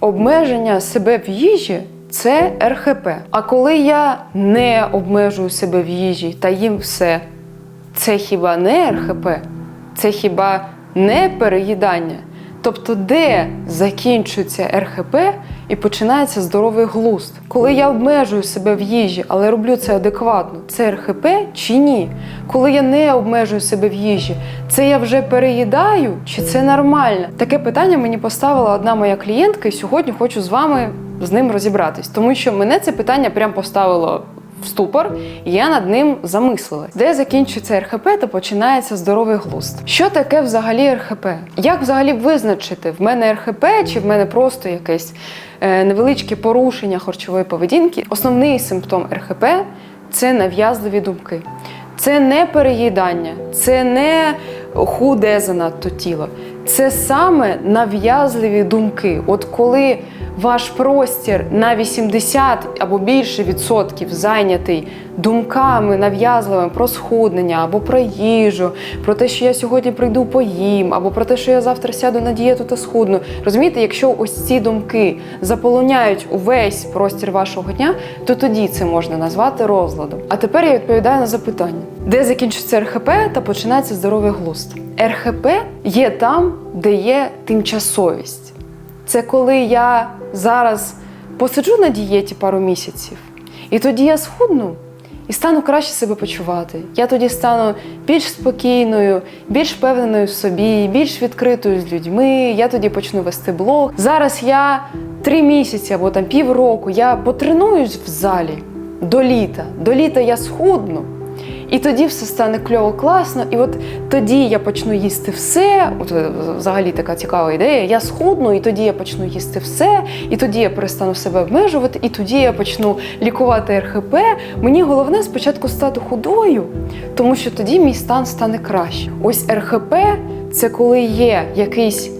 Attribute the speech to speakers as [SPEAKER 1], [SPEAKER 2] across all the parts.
[SPEAKER 1] Обмеження себе в їжі це РХП. А коли я не обмежую себе в їжі та їм все, це хіба не РХП? Це хіба не переїдання? Тобто, де закінчується РХП і починається здоровий глузд? Коли я обмежую себе в їжі, але роблю це адекватно, це РХП чи ні? Коли я не обмежую себе в їжі, це я вже переїдаю чи це нормально? Таке питання мені поставила одна моя клієнтка, і сьогодні хочу з вами з ним розібратись, тому що мене це питання прям поставило в ступор, і я над ним замислилась. Де закінчується РХП та починається здоровий глузд. Що таке взагалі РХП? Як взагалі визначити, в мене РХП чи в мене просто якесь е, невеличке порушення харчової поведінки? Основний симптом РХП це нав'язливі думки. Це не переїдання, це не худе занадто тіло. Це саме нав'язливі думки. От коли ваш простір на 80 або більше відсотків зайнятий думками нав'язливими про схуднення або про їжу, про те, що я сьогодні прийду поїм, або про те, що я завтра сяду на дієту та схудну. Розумієте, якщо ось ці думки заполоняють увесь простір вашого дня, то тоді це можна назвати розладом. А тепер я відповідаю на запитання: де закінчиться РХП та починається здоровий глузд? РХП є там, де є тимчасовість. Це коли я зараз посиджу на дієті пару місяців, і тоді я схудну і стану краще себе почувати. Я тоді стану більш спокійною, більш впевненою в собі, більш відкритою з людьми. Я тоді почну вести блог. Зараз я три місяці або там півроку я потренуюсь в залі до літа. До літа я схудну. І тоді все стане кльово класно, і от тоді я почну їсти все. От е, взагалі така цікава ідея. Я схудну, і тоді я почну їсти все, і тоді я перестану себе обмежувати, і тоді я почну лікувати РХП. Мені головне спочатку стати худою, тому що тоді мій стан стане краще. Ось РХП це коли є якийсь,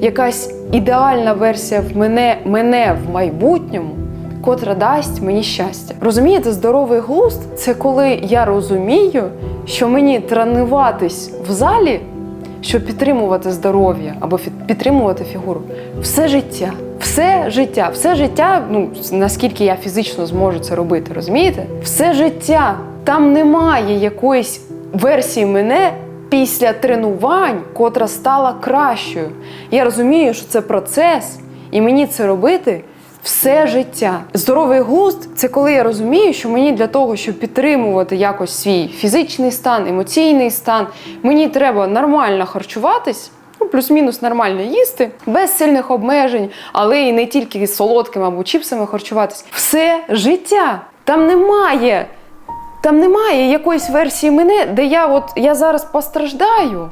[SPEAKER 1] якась ідеальна версія в мене, мене в майбутньому котра дасть мені щастя. Розумієте, здоровий глузд це коли я розумію, що мені тренуватись в залі, щоб підтримувати здоров'я або підтримувати фігуру все життя. Все життя, все життя, ну наскільки я фізично зможу це робити, розумієте? Все життя. Там немає якоїсь версії мене після тренувань, котра стала кращою. Я розумію, що це процес, і мені це робити все життя. Здоровий глузд це коли я розумію, що мені для того, щоб підтримувати якось свій фізичний стан, емоційний стан, мені треба нормально харчуватись. Ну, плюс-мінус нормально їсти, без сильних обмежень, але і не тільки з солодким або чіпсами харчуватись. Все життя. Там немає, там немає якоїсь версії мене, де я от я зараз постраждаю.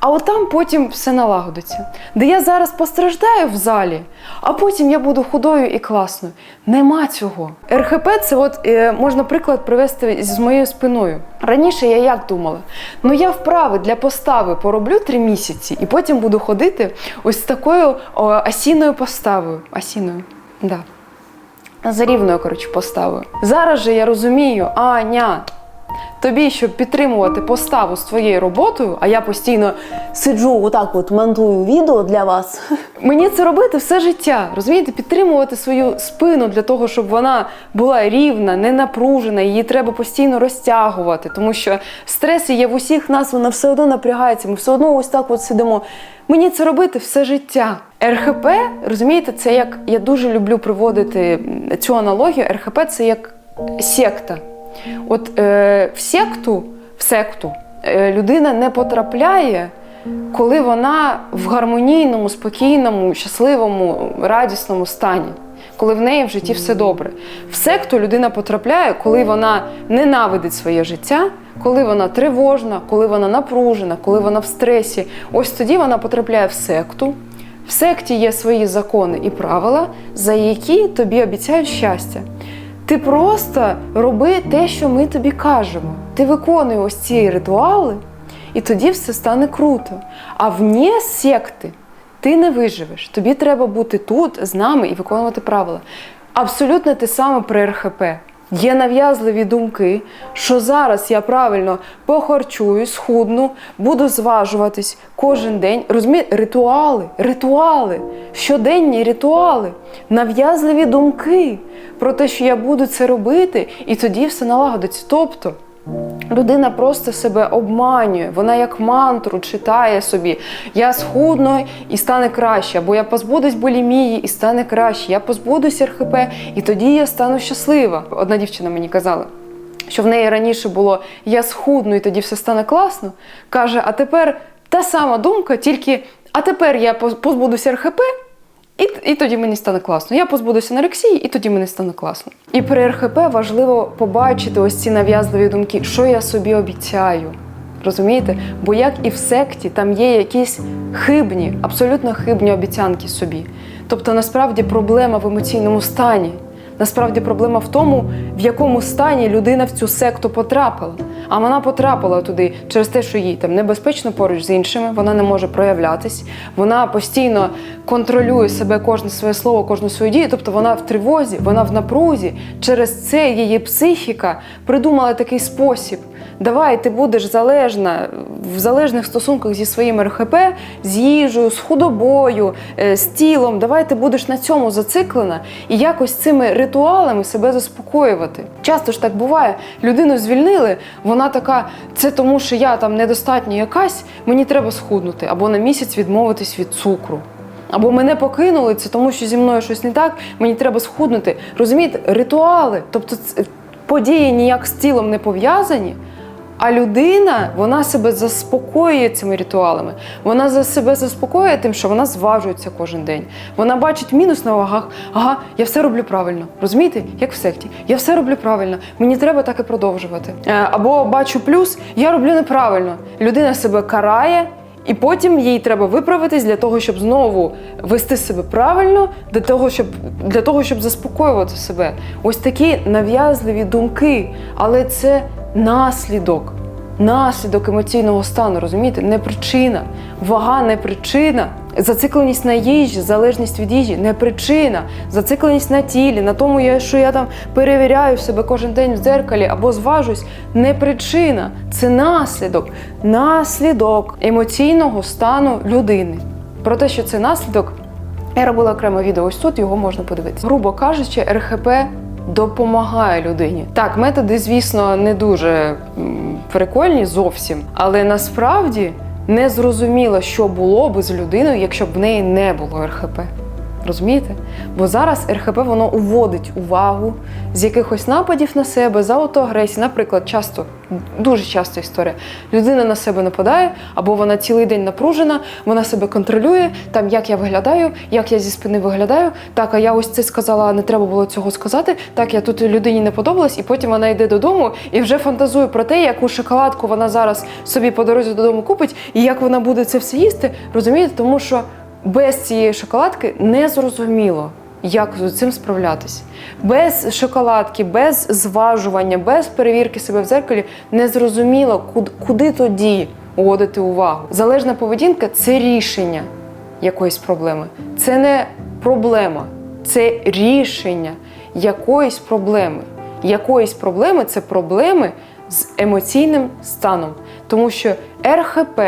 [SPEAKER 1] А от там потім все налагодиться. Де я зараз постраждаю в залі, а потім я буду худою і класною. Нема цього. РХП це от е, можна приклад привести з моєю спиною. Раніше я як думала? Ну я вправи для постави пороблю три місяці, і потім буду ходити ось такою о, асіною поставою. Асіною, да. За рівною, коротше, поставою. Зараз же я розумію, Аня, Тобі, щоб підтримувати поставу з твоєю роботою, а я постійно
[SPEAKER 2] Сиджу отак, от монтую відео для вас.
[SPEAKER 1] мені це робити все життя. Розумієте, підтримувати свою спину для того, щоб вона була рівна, не напружена, її треба постійно розтягувати, тому що стрес є в усіх нас, вона все одно напрягається. Ми все одно ось так от сидимо. Мені це робити все життя. РХП, розумієте, це як я дуже люблю приводити цю аналогію. РХП це як секта. От е, в секту, в секту е, людина не потрапляє, коли вона в гармонійному, спокійному, щасливому, радісному стані, коли в неї в житті все добре. В секту людина потрапляє, коли вона ненавидить своє життя, коли вона тривожна, коли вона напружена, коли вона в стресі. Ось тоді вона потрапляє в секту. В секті є свої закони і правила, за які тобі обіцяють щастя. Ти просто роби те, що ми тобі кажемо. Ти виконуй ось ці ритуали, і тоді все стане круто. А вне секти ти не виживеш. Тобі треба бути тут з нами і виконувати правила. Абсолютно те саме при РХП. Є нав'язливі думки, що зараз я правильно похарчуюсь, схудну, буду зважуватись кожен день. Розумієте, ритуали, ритуали, щоденні ритуали, нав'язливі думки про те, що я буду це робити, і тоді все налагодиться. Тобто. Людина просто себе обманює, вона як мантру читає собі: я схудну і стане краще, або я позбудусь булімії і стане краще, я позбудусь РХП, і тоді я стану щаслива. Одна дівчина мені казала, що в неї раніше було я схудну, і тоді все стане класно. Каже, а тепер та сама думка, тільки а тепер я поз- позбудуся РХП. І, і тоді мені стане класно. Я позбудуся анорексії, і тоді мені стане класно. І при РХП важливо побачити ось ці нав'язливі думки, що я собі обіцяю. Розумієте? Бо як і в секті, там є якісь хибні, абсолютно хибні обіцянки собі. Тобто, насправді проблема в емоційному стані. Насправді проблема в тому, в якому стані людина в цю секту потрапила. А вона потрапила туди через те, що їй там небезпечно поруч з іншими, вона не може проявлятись, вона постійно контролює себе кожне своє слово, кожну свою дію. Тобто вона в тривозі, вона в напрузі. Через це її психіка придумала такий спосіб. Давай, ти будеш залежна в залежних стосунках зі своїм РХП, з їжею, з худобою, е, з тілом. Давай ти будеш на цьому зациклена і якось цими ритуалами себе заспокоювати. Часто ж так буває. Людину звільнили, вона така, це тому, що я там недостатньо якась, мені треба схуднути або на місяць відмовитись від цукру. Або мене покинули, це тому, що зі мною щось не так, мені треба схуднути. Розумієте, ритуали, тобто події ніяк з тілом не пов'язані. А людина вона себе заспокоює цими ритуалами. Вона за себе заспокоює тим, що вона зважується кожен день. Вона бачить мінус на вагах. Ага, я все роблю правильно. Розумієте, як в секті. Я все роблю правильно. Мені треба так і продовжувати. Е, Або бачу плюс, я роблю неправильно. Людина себе карає. І потім їй треба виправитись для того, щоб знову вести себе правильно, для того, щоб для того, щоб заспокоювати себе. Ось такі нав'язливі думки, але це наслідок. Наслідок емоційного стану, розумієте? Не причина. Вага не причина. Зацикленість на їжі, залежність від їжі не причина. Зацикленість на тілі, на тому, що я там перевіряю себе кожен день в дзеркалі або зважусь, не причина. Це наслідок. Наслідок емоційного стану людини. Про те, що це наслідок, я робила окреме відео. Ось тут його можна подивитися. Грубо кажучи, РХП допомагає людині. Так, методи, звісно, не дуже прикольні зовсім, але насправді не зрозуміло, що було би з людиною, якщо б в неї не було РХП. Розумієте? Бо зараз РХП воно уводить увагу з якихось нападів на себе, з аутоагресії. Наприклад, часто, дуже часто історія. Людина на себе нападає, або вона цілий день напружена, вона себе контролює, там як я виглядаю, як я зі спини виглядаю. Так, а я ось це сказала, не треба було цього сказати. Так, я тут людині не подобалась, і потім вона йде додому і вже фантазує про те, яку шоколадку вона зараз собі по дорозі додому купить, і як вона буде це все їсти. Розумієте, тому що без цієї шоколадки не зрозуміло, як з цим справлятись. Без шоколадки, без зважування, без перевірки себе в зеркалі не зрозуміло, куди тоді уводити увагу. Залежна поведінка це рішення якоїсь проблеми. Це не проблема, це рішення якоїсь проблеми. Якоїсь проблеми це проблеми з емоційним станом. Тому що РХП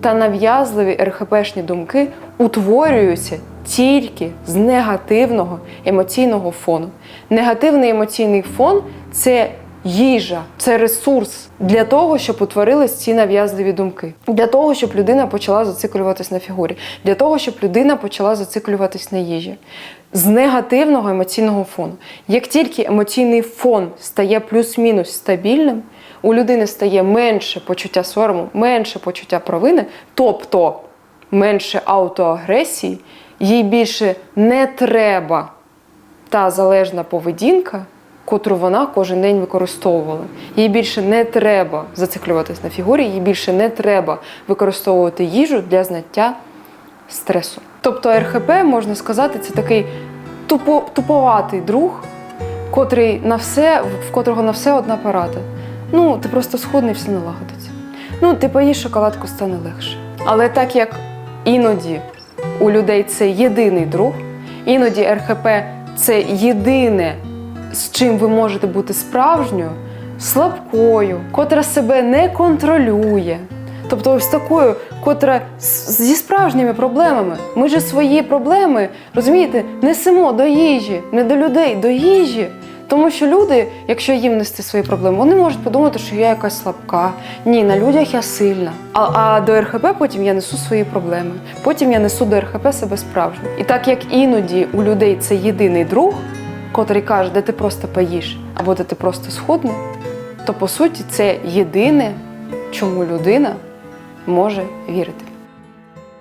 [SPEAKER 1] та нав'язливі РХПшні думки утворюються тільки з негативного емоційного фону. Негативний емоційний фон це їжа, це ресурс для того, щоб утворились ці нав'язливі думки, для того, щоб людина почала зациклюватись на фігурі, для того, щоб людина почала зациклюватись на їжі. З негативного емоційного фону. Як тільки емоційний фон стає плюс-мінус стабільним, у людини стає менше почуття сорому, менше почуття провини, тобто менше аутоагресії, їй більше не треба та залежна поведінка, котру вона кожен день використовувала. Їй більше не треба зациклюватись на фігурі, їй більше не треба використовувати їжу для зняття стресу. Тобто РХП, можна сказати, це такий тупо, туповатий друг, котрий на все, в котрого на все одна порада. Ну, ти просто схудний, все налагодиться. Ну, ти поїш шоколадку, стане легше. Але так як іноді у людей це єдиний друг, іноді РХП це єдине з чим ви можете бути справжньою, слабкою, котра себе не контролює. Тобто ось такою, котра зі справжніми проблемами. Ми же свої проблеми, розумієте, несемо до їжі, не до людей, до їжі. Тому що люди, якщо їм нести свої проблеми, вони можуть подумати, що я якась слабка. Ні, на людях я сильна. А, а до РХП потім я несу свої проблеми. Потім я несу до РХП себе справжню. І так як іноді у людей це єдиний друг, котрий каже, де ти просто поїш, або де ти просто схудне, то по суті це єдине, чому людина може вірити.